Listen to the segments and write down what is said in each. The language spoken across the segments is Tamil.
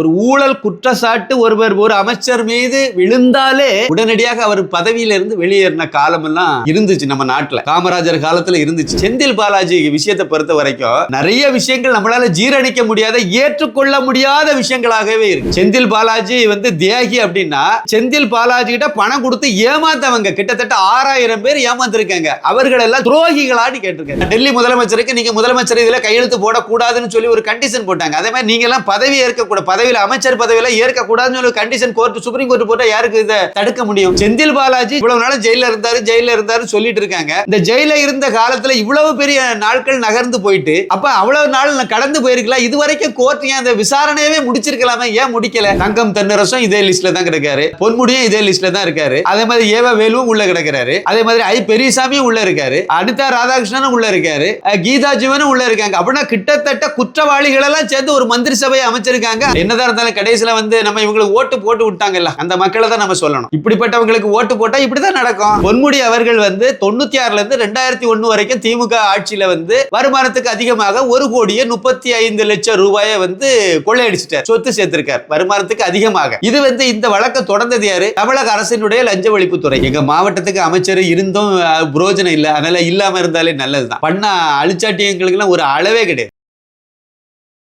ஒரு ஊழல் குற்றச்சாட்டு ஒருவர் ஒரு அமைச்சர் மீது விழுந்தாலே உடனடியாக அவர் பதவியிலிருந்து வெளியேறின காலமெல்லாம் இருந்துச்சு நம்ம நாட்டுல. காமராஜர் காலத்துல இருந்துச்சு. செந்தில் பாலாஜி விஷயத்தை பொறுத்த வரைக்கும் நிறைய விஷயங்கள் நம்மளால ஜீரணிக்க முடியாத ஏற்றுக்கொள்ள முடியாத விஷயங்களாகவே இருக்கு. செந்தில் பாலாஜி வந்து தியாகி அப்படின்னா செந்தில் பாலாஜி கிட்ட பணம் கொடுத்து ஏமாத்தவங்க கிட்டத்தட்ட ஆறாயிரம் பேர் ஏமாந்துருக்காங்க. அவர்கள் எல்லாம் துரோகிகளான்னு கேட்டிருக்காங்க. டெல்லி முதலமைச்சருக்கு நீங்க முதலமைச்சர் இதுல கையெழுத்து போடக்கூடாதுன்னு சொல்லி ஒரு கண்டிஷன் போட்டாங்க. அதே மாதிரி நீங்க எல்லாம் பதவி ஏற்கக்கூட பதவியில் அமைச்சர் பதவியில ஏற்கக்கூடாதுன்னு சொல்லி கண்டிஷன் கோர்ட் சுப்ரீம் கோர்ட் போட்டா யாருக்கு இதை தடுக்க முடியும்? செந்தில் பாலாஜி இவ்வளவு நாள் ஜெயில இருந்தாரு ஜெயில இருந்தாரு சொல்லிட்டு இருக்காங்க. இந்த ஜெயில இருந்த காலத்துல இவ்வளவு பெரிய நாட்கள் நகர்ந்து போயிட்டு அப்ப அவ்வளவு நாள் கடந்து போயிருக்கலாம். இது வரைக்கும் கோர்ட் ஏன் அந்த விசாரணையவே முடிச்சிருக்கலாமே? ஏன் முடிக்கல? தங்கம் தென்னரசும் இதே லிஸ்ட்ல தான் கிடக்காரு. பொன்முடியும் இதே லிஸ்ட்ல தான் இருக்காரு. அதே மாதிரி ஏவ வேலுவும் உள்ள கிடக்கிறாரு. அதே மாதிரி ஐ பெரியசாமியும் உள்ள இருக்காரு. அனிதா ராதாகிருஷ்ணனும் உள்ள இருக்காரு. கீதா ஜீவனும் உள்ள இருக்காங்க. அப்படின்னா கிட்டத்தட்ட குற்றவாளிகள் எல்லாம் சேர்ந்து ஒரு மந்திரி சபையை அமைச்சிருக்காங்க. என்ன என்னதான் இருந்தாலும் கடைசியில வந்து நம்ம இவங்களுக்கு ஓட்டு போட்டு விட்டாங்கல்ல அந்த மக்களை தான் நம்ம சொல்லணும். இப்படிப்பட்டவங்களுக்கு ஓட்டு போட்டா இப்படிதான் நடக்கும். பொன்முடி அவர்கள் வந்து தொண்ணூத்தி ஆறுல இருந்து ரெண்டாயிரத்தி ஒண்ணு வரைக்கும் திமுக ஆட்சியில வந்து வருமானத்துக்கு அதிகமாக ஒரு கோடியே முப்பத்தி ஐந்து லட்சம் ரூபாயை வந்து கொள்ளையடிச்சிட்டார். சொத்து சேர்த்திருக்கார். வருமானத்துக்கு அதிகமாக. இது வந்து இந்த வழக்கம் தொடர்ந்தது யாரு? தமிழக அரசினுடைய லஞ்ச ஒழிப்புத்துறை. எங்க மாவட்டத்துக்கு அமைச்சர் இருந்தும் புரோஜனம் இல்லை அதனால இல்லாம இருந்தாலே நல்லதுதான். பண்ண அழிச்சாட்டியங்களுக்கு ஒரு அளவே கிடையாது.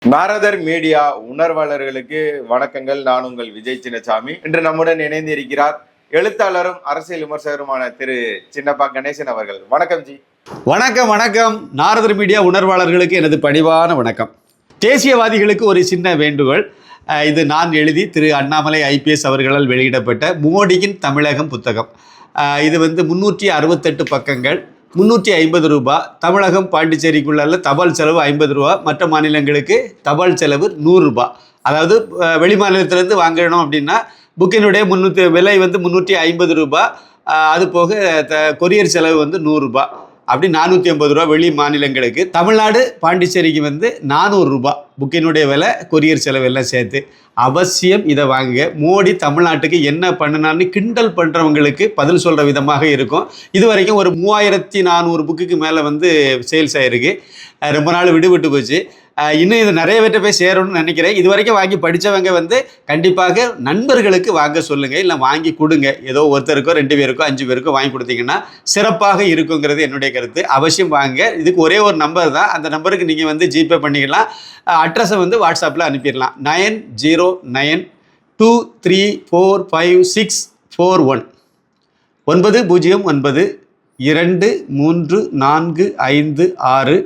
நாரதர் மீடியா உணர்வாளர்களுக்கு வணக்கங்கள். நான் உங்கள் விஜய் சின்னசாமி. இன்று நம்முடன் இணைந்து இருக்கிறார் எழுத்தாளரும் அரசியல் விமர்சகருமான திரு சின்னப்பா கணேசன் அவர்கள். வணக்கம் ஜி. வணக்கம் வணக்கம். நாரதர் மீடியா உணர்வாளர்களுக்கு எனது பணிவான வணக்கம். தேசியவாதிகளுக்கு ஒரு சின்ன வேண்டுகோள். இது நான் எழுதி திரு அண்ணாமலை ஐபிஎஸ் அவர்களால் வெளியிடப்பட்ட மோடியின் தமிழகம் புத்தகம். இது வந்து முன்னூற்றி அறுபத்தெட்டு பக்கங்கள். முந்நூற்றி ஐம்பது ரூபா. தமிழகம் பாண்டிச்சேரிக்குள்ள தபால் செலவு ஐம்பது ரூபா. மற்ற மாநிலங்களுக்கு தபால் செலவு நூறுரூபா அதாவது வெளி மாநிலத்திலேருந்து வாங்கணும் அப்படின்னா புக்கினுடைய முந்நூற்றி விலை வந்து முந்நூற்றி ஐம்பது ரூபாய் அது போக த கொரியர் செலவு வந்து நூறுரூபா அப்படி நானூற்றி ஐம்பது ரூபா வெளி மாநிலங்களுக்கு. தமிழ்நாடு பாண்டிச்சேரிக்கு வந்து நானூறு ரூபா. புக்கினுடைய விலை கொரியர் செலவு எல்லாம் சேர்த்து. அவசியம் இதை வாங்குங்க. மோடி தமிழ்நாட்டுக்கு என்ன பண்ணினான்னு கிண்டல் பண்ணுறவங்களுக்கு பதில் சொல்கிற விதமாக இருக்கும். இது வரைக்கும் ஒரு மூவாயிரத்தி நானூறு புக்குக்கு மேலே வந்து சேல்ஸ் ஆகிருக்கு ரொம்ப நாள் விடுபட்டு போச்சு. இன்னும் இது நிறைய பேர்ட்ட போய் சேரணும்னு நினைக்கிறேன். இது வரைக்கும் வாங்கி படித்தவங்க வந்து கண்டிப்பாக நண்பர்களுக்கு வாங்க சொல்லுங்கள் இல்லை வாங்கி கொடுங்க. ஏதோ ஒருத்தருக்கோ ரெண்டு பேருக்கோ அஞ்சு பேருக்கோ வாங்கி கொடுத்தீங்கன்னா சிறப்பாக இருக்குங்கிறது என்னுடைய கருத்து. அவசியம் வாங்க. இதுக்கு ஒரே ஒரு நம்பர் தான். அந்த நம்பருக்கு நீங்கள் வந்து ஜிபே பண்ணிக்கலாம். அட்ரஸை வந்து வாட்ஸ்அப்பில் அனுப்பிடலாம். Nine zero nine two three four five six four one. ஒன்பது பூஜ்ஜியம் ஒன்பது இரண்டு மூன்று நான்கு ஐந்து ஆறு.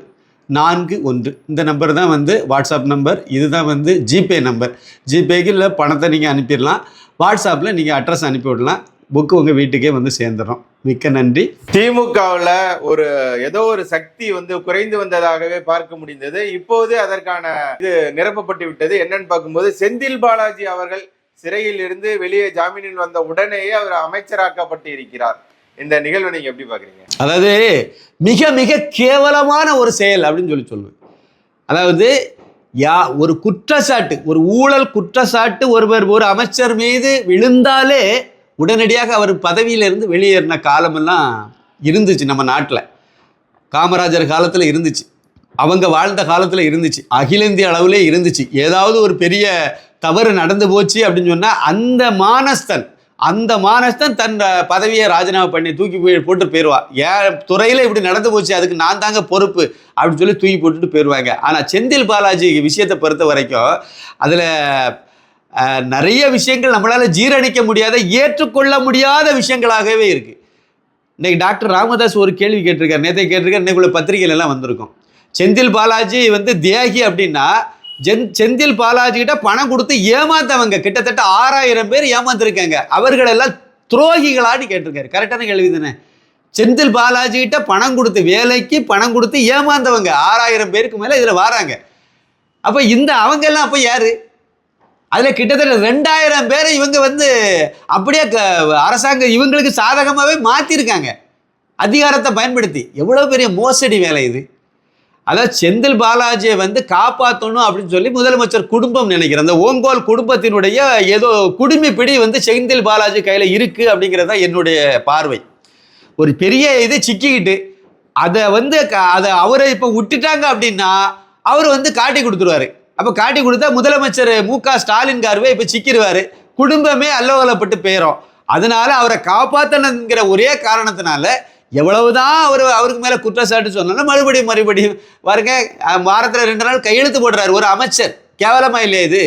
நான்கு ஒன்று. இந்த நம்பர் தான் வந்து வாட்ஸ்அப் நம்பர் இதுதான் வந்து ஜிபே நம்பர் ஜிபேக்கு இல்லை பணத்தை நீங்கள் அனுப்பிடலாம். வாட்ஸ்அப்பில் நீங்கள் அட்ரஸ் அனுப்பி விடலாம். புக்கு உங்கள் வீட்டுக்கே வந்து சேர்ந்துடும் மிக்க நன்றி. திமுகவில் ஒரு ஏதோ ஒரு சக்தி வந்து குறைந்து வந்ததாகவே பார்க்க முடிந்தது. இப்போது அதற்கான இது நிரப்பப்பட்டு விட்டது. என்னன்னு பார்க்கும்போது செந்தில் பாலாஜி அவர்கள் சிறையில் இருந்து வெளியே ஜாமீனில் வந்த உடனேயே அவர் அமைச்சராக்கப்பட்டு இருக்கிறார் இந்த நிகழ்வை நீங்க எப்படி பாக்குறீங்க அதாவது மிக மிக கேவலமான ஒரு செயல் அப்படின்னு சொல்லி சொல்லுவேன். அதாவது யா ஒரு குற்றச்சாட்டு ஒரு ஊழல் குற்றச்சாட்டு ஒருவர் ஒரு அமைச்சர் மீது விழுந்தாலே உடனடியாக அவர் பதவியிலிருந்து வெளியேறின காலமெல்லாம் இருந்துச்சு நம்ம நாட்டில். காமராஜர் காலத்தில் இருந்துச்சு. அவங்க வாழ்ந்த காலத்தில் இருந்துச்சு. அகில இந்திய அளவிலே இருந்துச்சு. ஏதாவது ஒரு பெரிய தவறு நடந்து போச்சு அப்படின்னு சொன்னால் அந்த மானஸ்தன் அந்த மானஸ்தான் தன் பதவியை ராஜினாமா பண்ணி தூக்கி போய் போட்டு போயிடுவா ஏன் துறையில் இப்படி நடந்து போச்சு அதுக்கு நான் தாங்க பொறுப்பு அப்படின்னு சொல்லி தூக்கி போட்டுட்டு போயிடுவாங்க ஆனால் செந்தில் பாலாஜி விஷயத்தை பொறுத்த வரைக்கும் அதில் நிறைய விஷயங்கள் நம்மளால் ஜீரணிக்க முடியாத ஏற்றுக்கொள்ள முடியாத விஷயங்களாகவே இருக்குது இன்னைக்கு டாக்டர் ராமதாஸ் ஒரு கேள்வி கேட்டிருக்காரு. நேற்றை கேட்டிருக்காரு. இன்னைக்குள்ள பத்திரிகையில எல்லாம் வந்திருக்கும். செந்தில் பாலாஜி வந்து தியாகி அப்படின்னா ஜென் செந்தில் பாலாஜி கிட்ட பணம் கொடுத்து ஏமாத்தவங்க கிட்டத்தட்ட ஆறாயிரம் பேர் ஏமாந்துருக்காங்க. அவர்களெல்லாம் துரோகிகளான்னு கேட்டிருக்காரு. கரெக்டான கேள்வி தானே? செந்தில் பாலாஜி கிட்ட பணம் கொடுத்து வேலைக்கு பணம் கொடுத்து ஏமாந்தவங்க. ஆறாயிரம் பேருக்கு மேலே இதில் வராங்க. அப்போ இந்த அவங்கெல்லாம் அப்போ யாரு? அதில் கிட்டத்தட்ட ரெண்டாயிரம் பேரை இவங்க வந்து அப்படியே க- அரசாங்கம் இவங்களுக்கு சாதகமாகவே மாற்றிருக்காங்க அதிகாரத்தை பயன்படுத்தி. எவ்வளோ பெரிய மோசடி வேலை இது? அதாவது செந்தில் பாலாஜியை வந்து காப்பாற்றணும் அப்படின்னு சொல்லி முதலமைச்சர் குடும்பம் நினைக்கிறேன் அந்த ஓங்கோல் குடும்பத்தினுடைய ஏதோ குடுமி வந்து செந்தில் பாலாஜி கையில் இருக்குது அப்படிங்கிறது தான் என்னுடைய பார்வை. ஒரு பெரிய இது சிக்கிக்கிட்டு அதை வந்து க- அதை அவரை இப்போ விட்டுட்டாங்க அப்படின்னா அவர் வந்து காட்டி கொடுத்துருவாரு. அப்போ காட்டி கொடுத்தா முதலமைச்சர் மு க ஸ்டாலின் கார்வே இப்போ சிக்கிடுவார் குடும்பமே அல்லோகலப்பட்டு போயிடும் அதனால அவரை காப்பாற்றணுங்கிற ஒரே காரணத்தினால எவ்வளவுதான் அவர் அவருக்கு மேலே குற்றச்சாட்டு சொன்னாலும் மறுபடியும் மறுபடியும் பாருங்க வாரத்தில் ரெண்டு நாள் கையெழுத்து போடுறாரு. ஒரு அமைச்சர். கேவலமாக இல்லையா இது?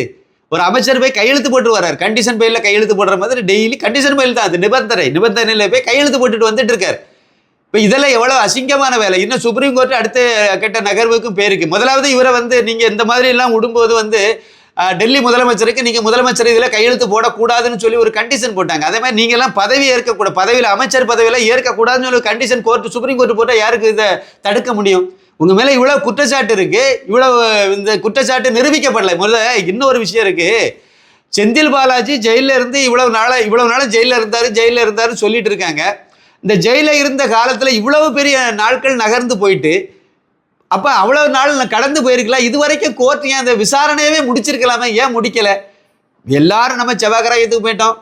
ஒரு அமைச்சர் போய் கையெழுத்து போட்டு வர்றார். கண்டிஷன் பயிலில் கையெழுத்து போடுற மாதிரி டெய்லி கண்டிஷன் பயில் தான் அது. நிபந்தனை. நிபந்தனையில் போய் கையெழுத்து போட்டுட்டு வந்துட்டு இருக்காரு. இப்போ இதெல்லாம் எவ்வளோ அசிங்கமான வேலை. இன்னும் சுப்ரீம் கோர்ட் அடுத்த கட்ட நகர்வுக்கும் பேருக்கு முதலாவது இவரை வந்து நீங்கள் இந்த மாதிரி எல்லாம் விடும்போது வந்து டெல்லி முதலமைச்சருக்கு நீங்கள் முதலமைச்சர் இதில் கையெழுத்து போடக்கூடாதுன்னு சொல்லி ஒரு கண்டிஷன் போட்டாங்க. அதே மாதிரி நீங்கள்லாம் பதவி ஏற்கக்கூடாது பதவியில் அமைச்சர் பதவியில் ஏற்கக்கூடாதுன்னு சொல்லி கண்டிஷன் கோர்ட்டு சுப்ரீம் கோர்ட் போட்டால் யாருக்கு இதை தடுக்க முடியும்? உங்கள் மேலே இவ்வளோ குற்றச்சாட்டு இருக்குது இவ்வளோ இந்த குற்றச்சாட்டு நிரூபிக்கப்படலை. முதல்ல இன்னொரு விஷயம் இருக்குது செந்தில் பாலாஜி ஜெயிலில் இருந்து இவ்வளவு நாளாக இவ்வளவு நாளாக ஜெயிலில் இருந்தார் ஜெயிலில் இருந்தாருன்னு சொல்லிட்டு இருக்காங்க. இந்த ஜெயிலில் இருந்த காலத்தில் இவ்வளவு பெரிய நாட்கள் நகர்ந்து போயிட்டு அப்போ அவ்வளோ நாள் நான் கடந்து போயிருக்கலாம். இது வரைக்கும் கோர்ட் ஏன் அந்த விசாரணையவே முடிச்சிருக்கலாமே? ஏன் முடிக்கலை? எல்லாரும் நம்ம செவ்வாய்க்கிரகத்துக்கு போயிட்டோம்?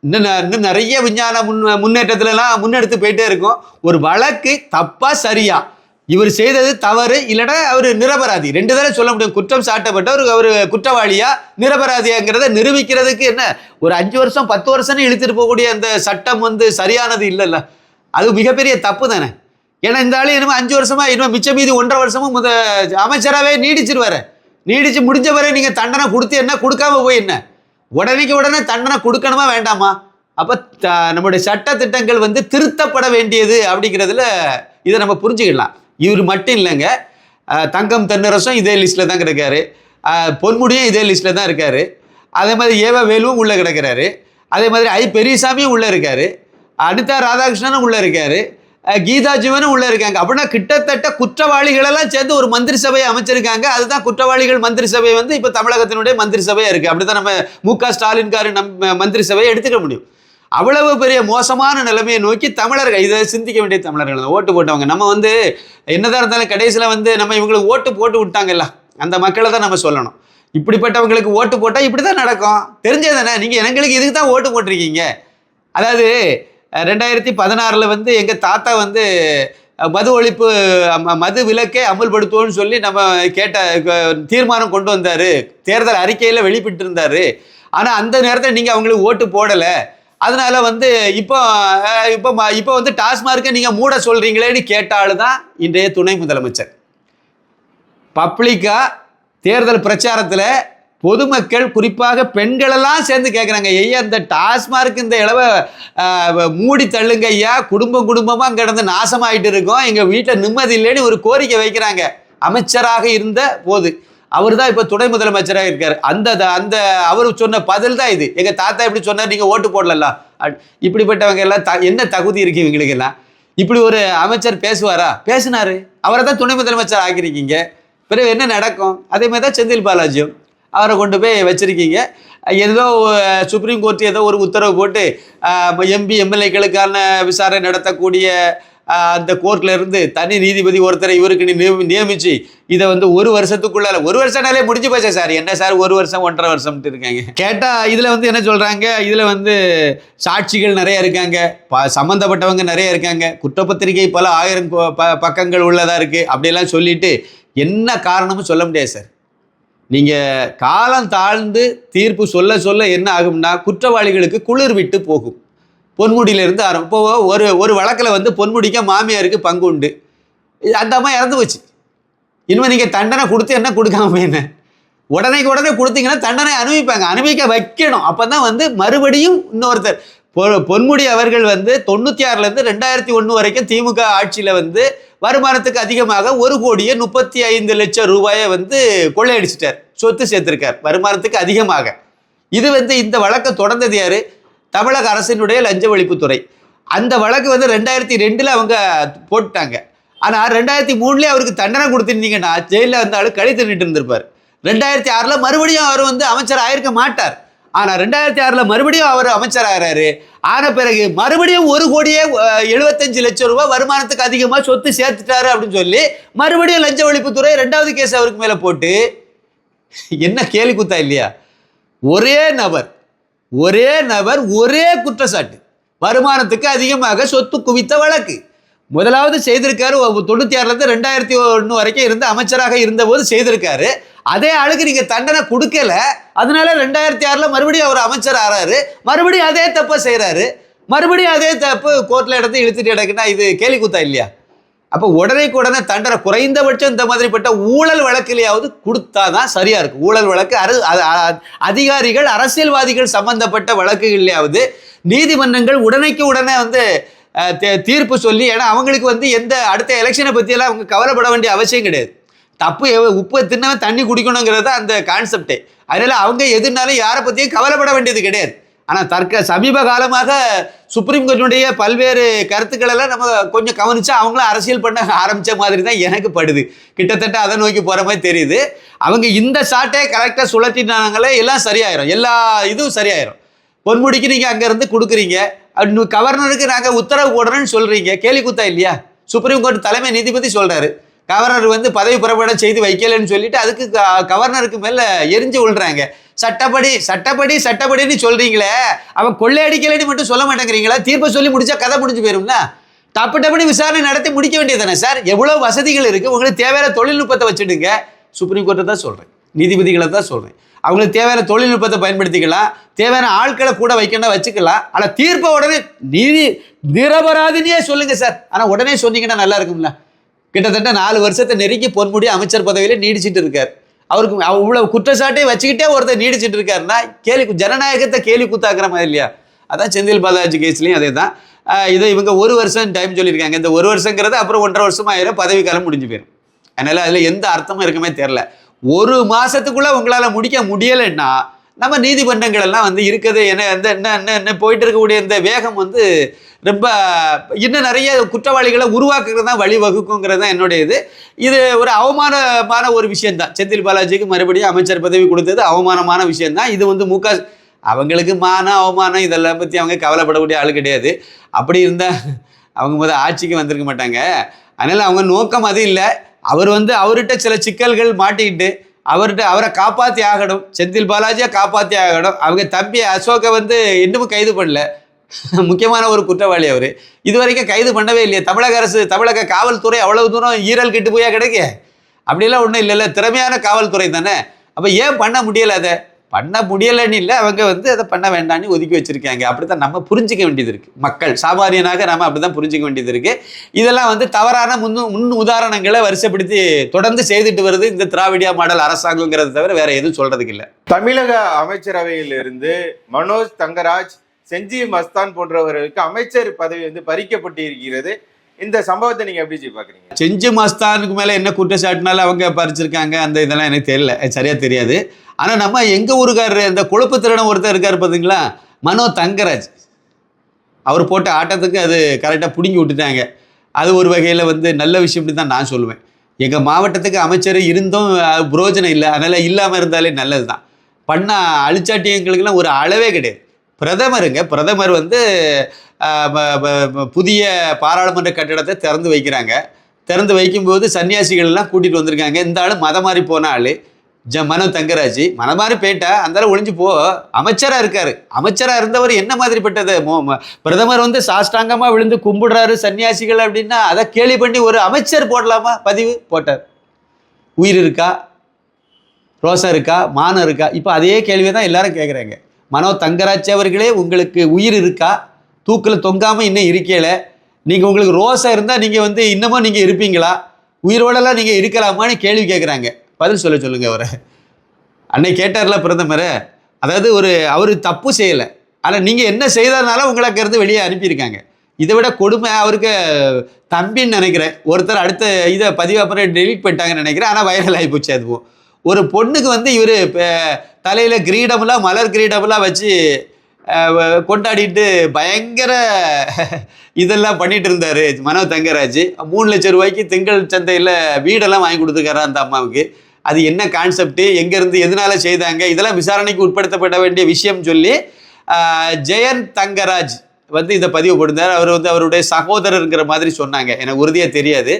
இன்னும் ந- இன்னும் நிறைய விஞ்ஞான முன் முன்னேற்றத்துலலாம் முன்னெடுத்து போயிட்டே இருக்கோம். ஒரு வழக்கு தப்பாக சரியா? இவர் செய்தது தவறு இல்லைன்னா அவர் நிரபராதி. ரெண்டு தடவை சொல்ல முடியும். குற்றம் சாட்டப்பட்டவர் அவர் குற்றவாளியா நிரபராதியாங்கிறத நிரூபிக்கிறதுக்கு என்ன? ஒரு அஞ்சு வருஷம் பத்து வருஷம்னு இழுத்துட்டு போகக்கூடிய அந்த சட்டம் வந்து சரியானது இல்லைல்ல. அது மிகப்பெரிய தப்பு தானே? ஏன்னா இந்த ஆளு இனிமே அஞ்சு வருஷமா இனிமே மிச்ச மீதி ஒன்றரை வருஷமும் முத அமைச்சராகவே நீடிச்சிருவாரு. நீடிச்சு முடிஞ்ச வரை நீங்கள் தண்டனை கொடுத்து என்ன கொடுக்காம போய் என்ன? உடனேக்கு உடனே தண்டனை கொடுக்கணுமா வேண்டாமா? அப்போ த- நம்முடைய சட்ட திட்டங்கள் வந்து திருத்தப்பட வேண்டியது அப்படிங்கிறதுல இதை நம்ம புரிஞ்சுக்கலாம். இவர் மட்டும் இல்லைங்க. தங்கம் தென்னரசும் இதே லிஸ்ட்டில் தான் கிடக்காரு பொன்முடியும் இதே லிஸ்ட்டில் தான் இருக்கார். அதே மாதிரி ஏவ வேலுவும் உள்ளே கிடக்கிறாரு. அதே மாதிரி ஐ பெரியசாமியும் உள்ளே இருக்காரு. அனிதா ராதாகிருஷ்ணனும் உள்ளே இருக்காரு. கீதா ஜீவனும் உள்ள இருக்காங்க. அப்படின்னா கிட்டத்தட்ட குற்றவாளிகள் எல்லாம் சேர்ந்து ஒரு மந்திரி சபையை அமைச்சிருக்காங்க. அதுதான் குற்றவாளிகள் மந்திரி சபை வந்து இப்போ தமிழகத்தினுடைய மந்திரி சபையா இருக்கு. அப்படிதான் நம்ம மு க ஸ்டாலின்காரு நம் மந்திரி சபையை எடுத்துக்க முடியும். அவ்வளவு பெரிய மோசமான நிலைமையை நோக்கி தமிழர்கள் இதை சிந்திக்க வேண்டிய தமிழர்கள் ஓட்டு போட்டவங்க. நம்ம வந்து என்னதான் இருந்தாலும் கடைசியில் வந்து நம்ம இவங்களுக்கு ஓட்டு போட்டு விட்டாங்கல்ல. அந்த மக்களை தான் நம்ம சொல்லணும். இப்படிப்பட்டவங்களுக்கு ஓட்டு போட்டால் இப்படி தான் நடக்கும். தெரிஞ்சது தானே? நீங்கள் எங்களுக்கு இதுக்கு தான் ஓட்டு போட்டிருக்கீங்க. அதாவது ரெண்டாயிரத்தி பதினாறில் வந்து எங்கள் தாத்தா வந்து மது ஒழிப்பு மது விலக்கை அமல்படுத்துவோம்னு சொல்லி நம்ம கேட்ட தீர்மானம் கொண்டு வந்தார். தேர்தல் அறிக்கையில் வெளிப்பிட்டு இருந்தார் ஆனால் அந்த நேரத்தில் நீங்கள் அவங்களுக்கு ஓட்டு போடலை. அதனால வந்து இப்போ இப்போ ம- இப்போ வந்து டாஸ்மார்க்கை நீங்கள் மூட சொல்கிறீங்களேன்னு கேட்டாலும் தான் இன்றைய துணை முதலமைச்சர். பப்ளிக்காக தேர்தல் பிரச்சாரத்தில் பொதுமக்கள் குறிப்பாக பெண்களெல்லாம் சேர்ந்து கேட்குறாங்க ஐயா இந்த டாஸ்மார்க் இந்த இளவை மூடி தள்ளுங்க ஐயா. குடும்பம் குடும்பமாக கிடந்து நாசமாயிட்டு இருக்கோம். எங்கள் வீட்டில் நிம்மதி இல்லைன்னு ஒரு கோரிக்கை வைக்கிறாங்க. அமைச்சராக இருந்த போது அவர் தான் இப்போ துணை முதலமைச்சராக இருக்கார். அந்த அந்த அவர் சொன்ன பதில் தான் இது. எங்கள் தாத்தா இப்படி சொன்னார் நீங்கள் ஓட்டு போடலாம் இப்படிப்பட்டவங்க எல்லாம் த என்ன தகுதி இருக்கு இவங்களுக்கு எல்லாம்? இப்படி ஒரு அமைச்சர் பேசுவாரா? பேசினாரு. அவரை தான் துணை முதலமைச்சர் ஆக்கியிருக்கீங்க. பிறகு என்ன நடக்கும்? அதே மாதிரி தான் செந்தில் பாலாஜியும். அவரை கொண்டு போய் வச்சுருக்கீங்க. ஏதோ சுப்ரீம் கோர்ட் ஏதோ ஒரு உத்தரவு போட்டு எம்பி எம்எல்ஏக்களுக்கான விசாரணை நடத்தக்கூடிய அந்த கோர்ட்ல இருந்து தனி நீதிபதி ஒருத்தரை இவருக்கு நீ நியமி- நியமிச்சு இதை வந்து ஒரு வருஷத்துக்குள்ளால ஒரு வருஷம்னாலே முடிஞ்சு போச்சே சார். என்ன சார் ஒரு வருஷம் ஒன்றரை வருஷம்ட்டு இருக்காங்க. கேட்டால் இதில் வந்து என்ன சொல்கிறாங்க இதில் வந்து சாட்சிகள் நிறைய இருக்காங்க. ப சம்மந்தப்பட்டவங்க நிறைய இருக்காங்க. குற்றப்பத்திரிகை பல ஆயிரம் ப- பக்கங்கள் உள்ளதாக இருக்குது அப்படியெல்லாம் சொல்லிட்டு என்ன காரணமும் சொல்ல முடியாது சார். நீங்கள் காலம் தாழ்ந்து தீர்ப்பு சொல்ல சொல்ல என்ன ஆகும்னா குற்றவாளிகளுக்கு குளிர் விட்டு போகும். பொன்முடியிலேருந்து ஆரம்பம் இப்போ ஒரு ஒரு வழக்கில் வந்து பொன்முடிக்க மாமியாருக்கு பங்கு உண்டு. அந்த அம்மா இறந்து போச்சு. இனிமேல் நீங்கள் தண்டனை கொடுத்து என்ன கொடுக்காம என்ன? உடனேக்கு உடனே கொடுத்தீங்கன்னா தண்டனை அனுபவிப்பாங்க. அனுபவிக்க வைக்கணும். அப்போ தான் வந்து மறுபடியும் இன்னொருத்தர் பொ- பொன்முடி அவர்கள் வந்து தொண்ணூற்றி ஆறுலேருந்து ரெண்டாயிரத்தி ஒன்று வரைக்கும் திமுக ஆட்சியில் வந்து வருமானத்துக்கு அதிகமாக ஒரு கோடியே முப்பத்தி ஐந்து லட்சம் ரூபாயை வந்து கொள்ளையடிச்சிட்டார். சொத்து சேர்த்திருக்கார். வருமானத்துக்கு அதிகமாக. இது வந்து இந்த வழக்கை தொடர்ந்தது யாரு? தமிழக அரசினுடைய லஞ்ச ஒழிப்புத்துறை. அந்த வழக்கு வந்து ரெண்டாயிரத்தி ரெண்டில் அவங்க போட்டாங்க. ஆனால் ரெண்டாயிரத்தி மூணுலேயே அவருக்கு தண்டனை கொடுத்துருந்தீங்கன்னா ஜெயிலில் இருந்தாலும் கழி தின்னுட்டு இருந்திருப்பார். ரெண்டாயிரத்தி ஆறில் மறுபடியும் அவர் வந்து அமைச்சர் ஆயிருக்க மாட்டார். ஆனால் ரெண்டாயிரத்தி ஆறில் மறுபடியும் அவர் அமைச்சராகிறாரு. ஆன பிறகு மறுபடியும் ஒரு கோடியே எழுபத்தஞ்சு லட்சம் ரூபாய் வருமானத்துக்கு அதிகமாக சொத்து சேர்த்துட்டாரு அப்படின்னு சொல்லி மறுபடியும் லஞ்ச ஒழிப்புத்துறை ரெண்டாவது கேஸ் அவருக்கு மேலே போட்டு என்ன கேலி குத்தா இல்லையா? ஒரே நபர் ஒரே நபர் ஒரே குற்றச்சாட்டு. வருமானத்துக்கு அதிகமாக சொத்து குவித்த வழக்கு. முதலாவது செய்திருக்காரு ஒ- ஆறுலேருந்து ரெண்டாயிரத்தி ஒன்று வரைக்கும் இருந்து அமைச்சராக இருந்தபோது செய்திருக்காரு. அதே ஆளுக்கு நீங்கள் தண்டனை கொடுக்கல. அதனால ரெண்டாயிரத்தி ஆறில் மறுபடியும் அவர் அமைச்சர் ஆறாரு. மறுபடியும் அதே தப்பை செய்கிறாரு மறுபடியும் அதே தப்பு கோர்ட்டில் எடுத்து இழுத்துட்டு கிடக்குன்னா இது கேலி கூத்தா இல்லையா? அப்போ உடனேக்கு உடனே தண்டனை குறைந்தபட்சம் இந்த மாதிரிப்பட்ட ஊழல் வழக்கிலேயாவது கொடுத்தாதான் சரியாக இருக்கும். ஊழல் வழக்கு அரு அதிகாரிகள் அரசியல்வாதிகள் சம்பந்தப்பட்ட வழக்குகள்லையாவது நீதிமன்றங்கள் உடனேக்கு உடனே வந்து தீர்ப்பு சொல்லி ஏன்னா அவங்களுக்கு வந்து எந்த அடுத்த எலெக்ஷனை பற்றியெல்லாம் அவங்க கவலைப்பட வேண்டிய அவசியம் கிடையாது. தப்பு உப்பை உப்பு தின்னவன் தண்ணி குடிக்கணுங்கிறது தான் அந்த கான்செப்டே அதனால அவங்க எதுனாலும் யாரை பற்றியும் கவலைப்பட வேண்டியது கிடையாது. ஆனால் தற்க சமீப காலமாக சுப்ரீம் கோர்ட்டினுடைய பல்வேறு கருத்துக்களெல்லாம் நம்ம கொஞ்சம் கவனிச்சா அவங்களும் அரசியல் பண்ண ஆரம்பித்த மாதிரி தான் எனக்கு படுது. கிட்டத்தட்ட அதை நோக்கி போகிற மாதிரி தெரியுது. அவங்க இந்த சாட்டை கரெக்டாக சுழட்டினாங்களே எல்லாம் சரியாயிரும். எல்லா இதுவும் சரியாயிரும். பொன்முடிக்கு நீங்கள் அங்கேருந்து கொடுக்குறீங்க. அப்படி கவர்னருக்கு நாங்கள் உத்தரவு போடுறோன்னு சொல்கிறீங்க கேலி குத்தா இல்லையா? சுப்ரீம் கோர்ட் தலைமை நீதிபதி சொல்கிறாரு கவர்னர் வந்து பதவி புறப்பட செய்து வைக்கலன்னு சொல்லிட்டு அதுக்கு க- கவர்னருக்கு மேலே எரிஞ்சு விழுறாங்க சட்டப்படி சட்டப்படி சட்டப்படின்னு சொல்கிறீங்களே அவன் கொள்ளையடிக்கலன்னு மட்டும் சொல்ல மாட்டேங்கிறீங்களா? தீர்ப்பை சொல்லி முடிச்சா கதை முடிஞ்சு போயிரும்னா டப்பு டப்புனு விசாரணை நடத்தி முடிக்க வேண்டியதானே சார்? எவ்வளோ வசதிகள் இருக்குது உங்களுக்கு தேவையான தொழில்நுட்பத்தை வச்சுடுங்க. சுப்ரீம் கோர்ட்டை தான் சொல்கிறேன் நீதிபதிகளை தான் சொல்கிறேன் அவங்களுக்கு தேவையான தொழில்நுட்பத்தை பயன்படுத்திக்கலாம். தேவையான ஆட்களை கூட வைக்கணும் வச்சுக்கலாம். ஆனால் தீர்ப்பை உடனே நீதி நிரபராதினியே சொல்லுங்க சார். ஆனால் உடனே சொன்னீங்கன்னா நல்லா இருக்கும்ல. கிட்டத்தட்ட நாலு வருஷத்தை நெருக்கி பொன்முடி அமைச்சர் பதவியில் நீடிச்சிட்டு இருக்கார். அவருக்கு அவ்வளவு குற்றச்சாட்டை வச்சுக்கிட்டே ஒருத்தர் நீடிச்சிட்டு இருக்காருன்னா கேலி ஜனநாயகத்தை கேலி கூத்தாக்குற மாதிரி இல்லையா? அதான் செந்தில் பாலாஜி கேஸ்லையும் அதே தான் இதை இவங்க ஒரு வருஷம் டைம் சொல்லியிருக்காங்க. இந்த ஒரு வருஷங்கிறது அப்புறம் ஒன்றரை வருஷம் ஆயிரும் பதவி முடிஞ்சு போயிடும் அதனால அதில் எந்த அர்த்தமும் இருக்குமே தெரில ஒரு மாதத்துக்குள்ளே உங்களால் முடிக்க முடியலைன்னா நம்ம நீதிமன்றங்கள் எல்லாம் வந்து இருக்குது. என்ன இந்த என்ன என்ன என்ன போயிட்டு இருக்கக்கூடிய இந்த வேகம் வந்து ரொம்ப இன்னும் நிறைய குற்றவாளிகளை உருவாக்குறது தான் வழிவகுக்குங்கிறது தான் என்னுடைய இது இது ஒரு அவமானமான ஒரு விஷயந்தான் செந்தில் பாலாஜிக்கு மறுபடியும் அமைச்சர் பதவி கொடுத்தது அவமானமான விஷயம்தான். இது வந்து மு அவங்களுக்கு மானம் அவமானம் இதெல்லாம் பற்றி அவங்க கவலைப்படக்கூடிய ஆள் கிடையாது. அப்படி இருந்தால் அவங்க முதல் ஆட்சிக்கு வந்திருக்க மாட்டாங்க. அதனால் அவங்க நோக்கம் அது இல்லை. அவர் வந்து அவர்கிட்ட சில சிக்கல்கள் மாட்டிக்கிட்டு அவர்கிட்ட அவரை காப்பாற்றி ஆகணும் செந்தில் பாலாஜியை காப்பாற்றி ஆகணும். அவங்க தம்பி அசோகை வந்து இன்னமும் கைது பண்ணல. முக்கியமான ஒரு குற்றவாளி அவர். இது வரைக்கும் கைது பண்ணவே இல்லையே. தமிழக அரசு தமிழக காவல்துறை அவ்வளவு தூரம் ஈரல் கெட்டு போயா கிடைக்க? அப்படிலாம் ஒன்றும் இல்லைல்ல. திறமையான காவல்துறை தானே? அப்போ ஏன் பண்ண முடியலை அதை? பண்ண முடியலைன்னு இல்லை அவங்க வந்து அதை பண்ண வேண்டாம்னு ஒதுக்கி வச்சிருக்காங்க. அப்படி தான் நம்ம புரிஞ்சிக்க வேண்டியது இருக்குது மக்கள் சாமானியனாக நம்ம அப்படி தான் புரிஞ்சிக்க வேண்டியது இருக்குது இதெல்லாம் வந்து தவறான முன் முன் உதாரணங்களை வரிசைப்படுத்தி தொடர்ந்து செய்துட்டு வருது இந்த திராவிடியா மாடல் அரசாங்கங்கிறத தவிர வேற எதுவும் சொல்றதுக்கு இல்லை. தமிழக அமைச்சரவையில் இருந்து மனோஜ் தங்கராஜ் செஞ்சி மஸ்தான் போன்றவர்களுக்கு அமைச்சர் பதவி வந்து பறிக்கப்பட்டு இருக்கிறது இந்த சம்பவத்தை நீங்க எப்படி பாக்குறீங்க? செஞ்சு மஸ்தானுக்கு மேலே என்ன குற்றச்சாட்டுனால அவங்க பறிச்சிருக்காங்க அந்த இதெல்லாம் எனக்கு தெரியல. சரியா தெரியாது. ஆனால் நம்ம எங்கள் ஊருக்காரர் இந்த கொழுப்பு ஒருத்தர் இருக்கார் பார்த்தீங்களா மனோ தங்கராஜ். அவர் போட்ட ஆட்டத்துக்கு அது கரெக்டாக பிடுங்கி விட்டுட்டாங்க. அது ஒரு வகையில் வந்து நல்ல விஷயம்னு தான் நான் சொல்லுவேன். எங்கள் மாவட்டத்துக்கு அமைச்சர் இருந்தும் புரோஜனம் இல்லை. அதனால் இல்லாமல் இருந்தாலே நல்லது தான் பண்ண அழிச்சாட்டியங்களுக்கெல்லாம் ஒரு அளவே கிடையாது. பிரதமருங்க பிரதமர் வந்து புதிய பாராளுமன்ற கட்டிடத்தை திறந்து வைக்கிறாங்க. திறந்து வைக்கும்போது சன்னியாசிகள்லாம் கூட்டிகிட்டு வந்திருக்காங்க. இந்த ஆள் மதம் மாறி போன ஆள் ஜ மனோ தங்கராஜ். மனம் மாதிரி போயிட்டா அந்த ஒழிஞ்சு ஒளிஞ்சு போ அமைச்சராக இருக்கார். அமைச்சராக இருந்தவர் என்ன மாதிரிப்பட்டது? பிரதமர் வந்து சாஷ்டாங்கமாக விழுந்து கும்பிடுறாரு சன்னியாசிகள் அப்படின்னா அதை கேலி பண்ணி ஒரு அமைச்சர் போடலாமா? பதிவு போட்டார். உயிர் இருக்கா? ரோசா இருக்கா? மானம் இருக்கா? இப்போ அதே கேள்வியை தான் எல்லாரும் கேட்குறாங்க மனோ தங்கராஜ் அவர்களே உங்களுக்கு உயிர் இருக்கா? தூக்கில் தொங்காமல் இன்னும் இருக்கல. நீங்கள் உங்களுக்கு ரோஸாக இருந்தால் நீங்கள் வந்து இன்னமும் நீங்கள் இருப்பீங்களா? உயிரோடலாம் நீங்கள் இருக்கலாமான்னு கேள்வி கேட்குறாங்க பதில் சொல்ல சொல்லுங்கள் அவரை. அன்னைக்கு கேட்டார்ல பிரதமரை அதாவது ஒரு அவர் தப்பு செய்யலை. ஆனால் நீங்கள் என்ன செய்ததுனால உங்களை அங்கேருந்து வெளியே அனுப்பியிருக்காங்க. இதை விட கொடுமை அவருக்கு தம்பின்னு நினைக்கிறேன். ஒருத்தர் அடுத்த இதை பதிவு அப்புறம் டெலிட் பண்ணிட்டாங்கன்னு நினைக்கிறேன். ஆனால் வைரல் ஆகி போச்சு அதுவும். ஒரு பொண்ணுக்கு வந்து இவர் தலையில் கிரீடமெல்லாம் மலர் கிரீடமெல்லாம் வச்சு கொண்டாடிட்டு பயங்கர இதெல்லாம் பண்ணிட்டு இருந்தார் மனோ தங்கராஜ். மூணு லட்சம் ரூபாய்க்கு திங்கள் சந்தையில் வீடெல்லாம் வாங்கி கொடுத்துருக்காரு அந்த அம்மாவுக்கு. அது என்ன கான்செப்ட் எங்கேருந்து எதனால செய்தாங்க? இதெல்லாம் விசாரணைக்கு உட்படுத்தப்பட வேண்டிய விஷயம் சொல்லி ஜெயன் தங்கராஜ் வந்து இதை பதிவு கொடுத்தார் அவர் வந்து அவருடைய சகோதரருங்கிற மாதிரி சொன்னாங்க. எனக்கு உறுதியாக தெரியாது.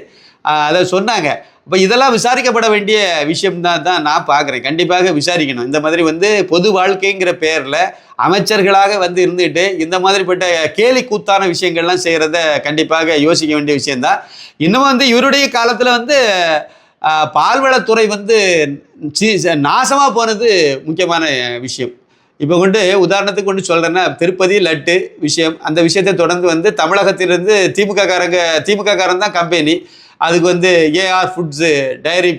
அதை சொன்னாங்க. இப்போ இதெல்லாம் விசாரிக்கப்பட வேண்டிய விஷயம் தான் தான் நான் பார்க்குறேன். கண்டிப்பாக விசாரிக்கணும். இந்த மாதிரி வந்து பொது வாழ்க்கைங்கிற பேரில் அமைச்சர்களாக வந்து இருந்துட்டு இந்த மாதிரிப்பட்ட கேலி கூத்தான விஷயங்கள்லாம் செய்கிறத கண்டிப்பாக யோசிக்க வேண்டிய விஷயம்தான். இன்னும் வந்து இவருடைய காலத்தில் வந்து பால்வளத்துறை வந்து நாசமாக போனது முக்கியமான விஷயம். இப்போ கொண்டு உதாரணத்துக்கு கொண்டு சொல்கிறேன்னா திருப்பதி லட்டு விஷயம் அந்த விஷயத்தை தொடர்ந்து வந்து தமிழகத்திலிருந்து திமுக காரங்க திமுக காரன் தான் கம்பெனி அதுக்கு வந்து ஏஆர் ஃபுட்ஸு டைரி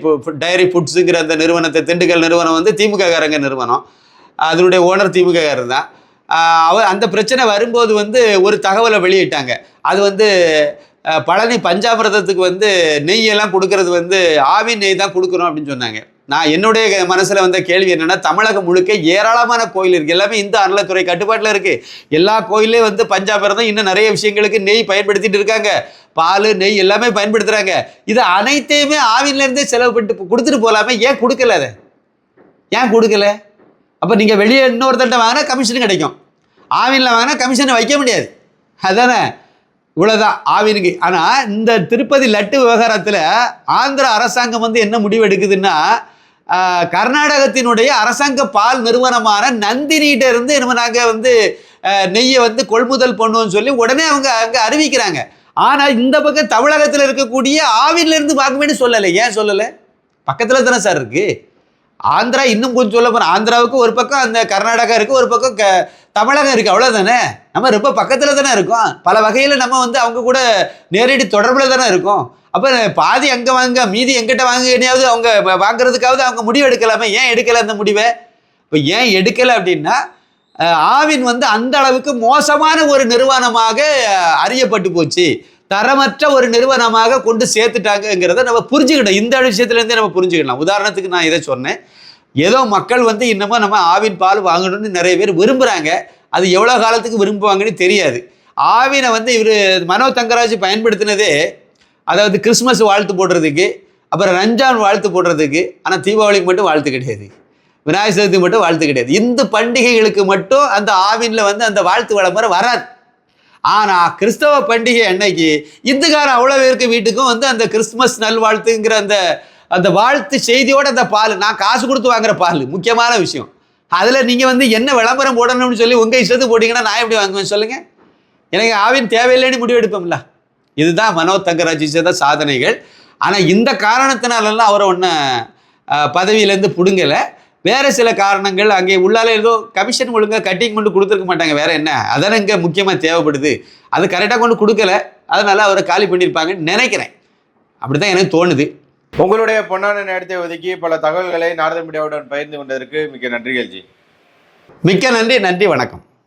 டைரி ஃபுட்ஸுங்கிற அந்த நிறுவனத்தை திண்டுக்கல் நிறுவனம் வந்து திமுககாரங்க நிறுவனம். அதனுடைய ஓனர் திமுககாரர் தான். அவ அந்த பிரச்சனை வரும்போது வந்து ஒரு தகவலை வெளியிட்டாங்க. அது வந்து பழனி பஞ்சாமிரதத்துக்கு வந்து நெய் எல்லாம் கொடுக்கறது வந்து ஆவின் நெய் தான் கொடுக்குறோம் அப்படின்னு சொன்னாங்க. நான் என்னுடைய மனசில் வந்த கேள்வி என்னென்னா தமிழகம் முழுக்க ஏராளமான கோயில் இருக்குது எல்லாமே இந்த அறநிலைத்துறை கட்டுப்பாட்டில் இருக்குது எல்லா கோயிலையும் வந்து பஞ்சாமிரதம் இன்னும் நிறைய விஷயங்களுக்கு நெய் பயன்படுத்திட்டு இருக்காங்க. பால் நெய் எல்லாமே பயன்படுத்துகிறாங்க இது அனைத்தையுமே ஆவின்லேருந்தே செலவு பண்ணிட்டு கொடுத்துட்டு போகலாமே ஏன் கொடுக்கல அதை? ஏன் கொடுக்கல? அப்போ நீங்கள் வெளியே இன்னொருத்தட்ட வாங்கினா கமிஷன் கிடைக்கும். ஆவினில் வாங்கினா கமிஷனை வைக்க முடியாது. அதானே? இவ்வளோதான் ஆவினுக்கு. ஆனால் இந்த திருப்பதி லட்டு விவகாரத்தில் ஆந்திர அரசாங்கம் வந்து என்ன முடிவு எடுக்குதுன்னா கர்நாடகத்தினுடைய அரசாங்க பால் நிறுவனமான நந்தினிகிட்ட இருந்து நம்ம நாங்கள் வந்து நெய்யை வந்து கொள்முதல் பண்ணுவோம்னு சொல்லி உடனே அவங்க அங்கே அறிவிக்கிறாங்க. ஆனால் இந்த பக்கம் தமிழகத்தில் இருக்கக்கூடிய ஆவின்லேருந்து வாங்குவேன்னு சொல்லலை. ஏன் சொல்லலை? பக்கத்தில் தானே சார் இருக்குது ஆந்திரா இன்னும் கொஞ்சம் சொல்ல போகிறோம் ஆந்திராவுக்கு ஒரு பக்கம் அந்த கர்நாடகா இருக்குது ஒரு பக்கம் க தமிழகம் இருக்குது அவ்வளோதானே நம்ம ரொம்ப பக்கத்தில் தானே இருக்கோம். பல வகையில் நம்ம வந்து அவங்க கூட நேரடி தொடர்பில் தானே இருக்கோம். அப்போ பாதி அங்கே வாங்க மீதி எங்கிட்ட வாங்கினாவது அவங்க வ- வாங்குறதுக்காவது அவங்க முடிவு எடுக்கலாமே. ஏன் எடுக்கலை அந்த முடிவை? இப்போ ஏன் எடுக்கலை அப்படின்னா ஆவின் வந்து அந்த அளவுக்கு மோசமான ஒரு நிறுவனமாக அறியப்பட்டு போச்சு. தரமற்ற ஒரு நிறுவனமாக கொண்டு சேர்த்துட்டாங்கங்கிறத நம்ம புரிஞ்சுக்கிட்டோம் இந்த விஷயத்துலேருந்தே நம்ம புரிஞ்சுக்கலாம். உதாரணத்துக்கு நான் இதை சொன்னேன். ஏதோ மக்கள் வந்து இன்னமும் நம்ம ஆவின் பால் வாங்கணும்னு நிறைய பேர் விரும்புகிறாங்க அது எவ்வளோ காலத்துக்கு விரும்புவாங்கன்னு தெரியாது. ஆவினை வந்து இவர் மனோ தங்கராஜ் பயன்படுத்தினதே அதாவது கிறிஸ்மஸ் வாழ்த்து போடுறதுக்கு அப்புறம் ரம்ஜான் வாழ்த்து போடுறதுக்கு ஆனால் தீபாவளிக்கு மட்டும் வாழ்த்து கிடையாது. விநாயகர் சதுர்த்தி மட்டும் வாழ்த்து கிடையாது. இந்த பண்டிகைகளுக்கு மட்டும் அந்த ஆவினில் வந்து அந்த வாழ்த்து விளம்பரம் வராது. ஆனால் கிறிஸ்தவ பண்டிகை அன்னைக்கு இந்துக்காரன் அவ்வளோ பேருக்கு வீட்டுக்கும் வந்து அந்த கிறிஸ்மஸ் நல்வாழ்த்துங்கிற அந்த அந்த வாழ்த்து செய்தியோட அந்த பால் நான் காசு கொடுத்து வாங்குற பால் முக்கியமான விஷயம். அதில் நீங்கள் வந்து என்ன விளம்பரம் போடணும்னு சொல்லி உங்கள் இஷ்டத்துக்கு போட்டிங்கன்னா நான் எப்படி வாங்குவேன் சொல்லுங்கள் எனக்கு ஆவின் தேவையில்லைன்னு முடிவு எடுப்போம்ல இதுதான் மனோ தங்கராஜ் செய்த சாதனைகள். ஆனால் இந்த காரணத்தினாலெல்லாம் அவரை ஒன்றும் பதவியிலேருந்து பிடுங்கலை. வேறு சில காரணங்கள் அங்கே உள்ளால ஏதோ கமிஷன் ஒழுங்காக கட்டிங் கொண்டு கொடுத்துருக்க மாட்டாங்க. வேற என்ன? அதானே இங்கே முக்கியமாக தேவைப்படுது. அது கரெக்டாக கொண்டு கொடுக்கல. அதனால அவரை காலி பண்ணியிருப்பாங்கன்னு நினைக்கிறேன். அப்படி தான் எனக்கு தோணுது. உங்களுடைய பொன்னான நேரத்தை ஒதுக்கி பல தகவல்களை நாரத மீடியாவுடன் பகிர்ந்து கொண்டதற்கு மிக்க நன்றிகள் ஜி. மிக்க நன்றி. நன்றி. வணக்கம்.